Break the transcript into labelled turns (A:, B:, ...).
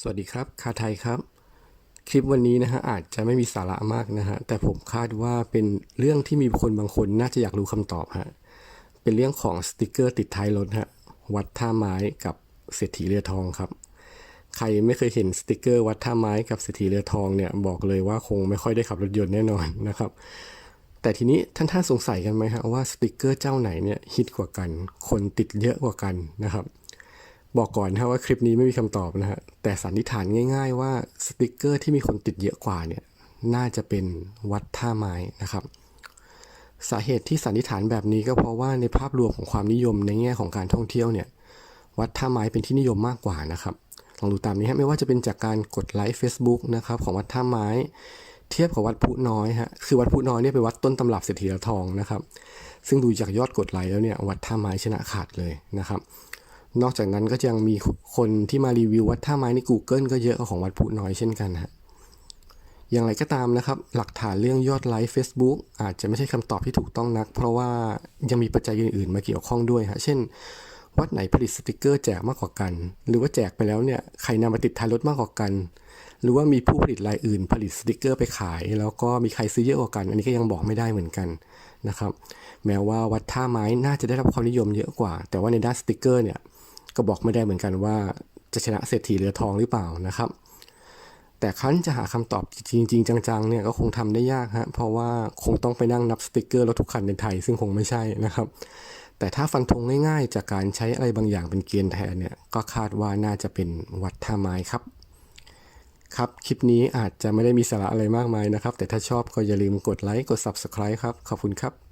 A: สวัสดีครับ คาไทยครับ คลิปวันนี้นะฮะอาจจะไม่มีสาระมากนะฮะ แต่ผมคาดว่าเป็นเรื่องที่มีคนบางคนน่าจะอยากรู้คำตอบฮะ เป็นเรื่องของสติกเกอร์ติดท้ายรถฮะ วัดท่าไม้กับเศรษฐีเรือทองครับ ใครไม่เคยเห็นสติกเกอร์วัดท่าไม้กับเศรษฐีเรือทองเนี่ยบอกเลยว่าคงไม่ค่อยได้ขับรถยนต์แน่นอนนะครับ แต่ทีนี้ท่านท่านสงสัยกันไหมฮะว่าสติกเกอร์เจ้าไหนเนี่ยฮิตกว่ากัน คนติดเยอะกว่ากันนะครับ บอกก่อนนะว่าคลิปนี้ไม่มีคำตอบนะฮะ แต่สันนิษฐานง่าย ๆ ว่าสติกเกอร์ที่มีคนติดเยอะกว่าเนี่ย น่าจะเป็นวัดท่าไม้นะครับ สาเหตุที่สันนิษฐานแบบนี้ก็เพราะว่าในภาพรวมของความนิยมในแง่ของการท่องเที่ยวเนี่ย วัดท่าไม้เป็นที่นิยมมากกว่านะครับ ลองดูตามนี้ฮะ ไม่ว่าจะเป็นจากการกดไลค์ Facebook นะครับของวัดท่าไม้ เทียบกับวัดพุน้อยฮะ คือวัดพุน้อยเนี่ยเป็นวัดต้นตำรับเศรษฐีละทองนะครับ ซึ่งดูจากยอดกดไลค์แล้วเนี่ยวัดท่าไม้ชนะขาดเลยนะครับ นอกจากนั้นก็ยังมีคนที่มารีวิววัดท่าไม้ใน Google ก็เยอะกว่าของวัดพุน้อยเช่นกันฮะอย่างไรก็ตามนะครับ หลักฐานเรื่องยอดไลค์ Facebook อาจจะไม่ใช่คำตอบที่ถูกต้องนัก เพราะว่ายังมีปัจจัยอื่นๆ มาเกี่ยวข้องด้วยฮะเช่น วัดไหนผลิตสติกเกอร์แจกมากกว่ากัน หรือว่าแจกไปแล้วเนี่ยใครนำมาติดท้ายรถมากกว่ากัน หรือว่ามีผู้ผลิตรายอื่น ผลิตสติกเกอร์ไปขาย แล้วก็มีใครซื้อเยอะกว่ากัน อันนี้ก็ยังบอกไม่ได้เหมือนกันนะครับ แม้ว่าวัดท่าไม้น่าจะได้รับความนิยมเยอะกว่า แต่ว่าในด้านสติกเกอร์เนี่ย ก็บอกไม่ได้เหมือนกันว่าจะชนะเศรษฐีเรือทองหรือเปล่านะครับ แต่คั้นจะหาคำตอบจริง ๆ จังๆเนี่ยก็คงทำได้ยากฮะเพราะว่าคงต้องไปนั่งนับสติกเกอร์รถทุกคันในไทย ซึ่งคงไม่ใช่นะครับ แต่ถ้าฟันธงง่ายๆ จากการใช้อะไรบางอย่างเป็นเกณฑ์แทนเนี่ยก็คาดว่าน่าจะเป็นวัดท่าไม้ครับครับ คลิปนี้อาจจะไม่ได้มีสาระอะไรมากมายนะครับ แต่ถ้าชอบก็อย่าลืมกดไลค์ กด Subscribe ครับ ขอบคุณครับ